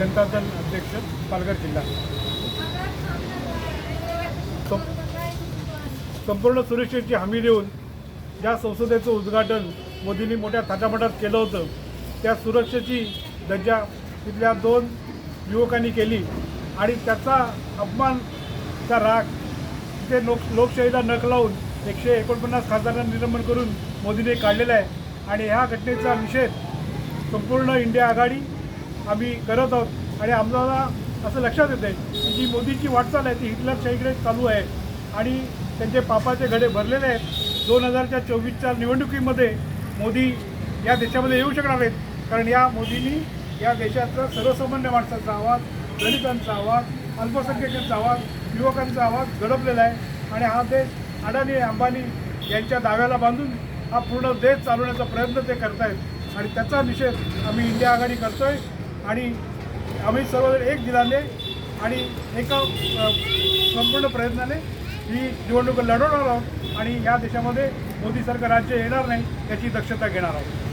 जनता दल अध्यक्ष पालघर जिल्हा. सं- संपूर्ण सुरक्षेची हमी देऊन ज्या संसदेचं उद्घाटन मोदींनी मोठ्या थाटामाटात केलं होतं त्या सुरक्षेची दर्जा तिथल्या दोन युवकांनी केली आणि त्याचा अपमानचा राग तिथे लोक लोकशाहीला नख लावून एकशे एकोणपन्नास खासदारांना निलंबन करून मोदींनी काढलेला आहे. आणि ह्या घटनेचा निषेध संपूर्ण इंडिया आघाडी आम्ही करत आहोत. आणि आम्हाला असं लक्षात येतं आहे की जी मोदीची वाटचाल आहे ती हिटलरशाहीकडे चालू आहे. आणि त्यांचे पापाचे घडे भरलेले आहेत. दोन हजारच्या चोवीसच्या निवडणुकीमध्ये मोदी या देशामध्ये येऊ शकणार आहेत. कारण या मोदींनी या देशातलं सर्वसामान्य माणसाचा आवाज दलितांचा आवाज अल्पसंख्याकांचा आवाज युवकांचा आवाज घडवलेला आहे. आणि हा देश अडाणी अंबानी यांच्या दाव्याला बांधून हा पूर्ण देश चालवण्याचा प्रयत्न ते करतायत. आणि त्याचा निषेध आम्ही इंडिया आघाडी करतोय. आणि आम्ही सर्वजण एक दिलाने आणि एका संपूर्ण प्रयत्नाने ही निवडणूक लढवणार आहोत आणि या देशामध्ये मोदी सरकार राज्य येणार नाही याची दक्षता घेणार आहोत.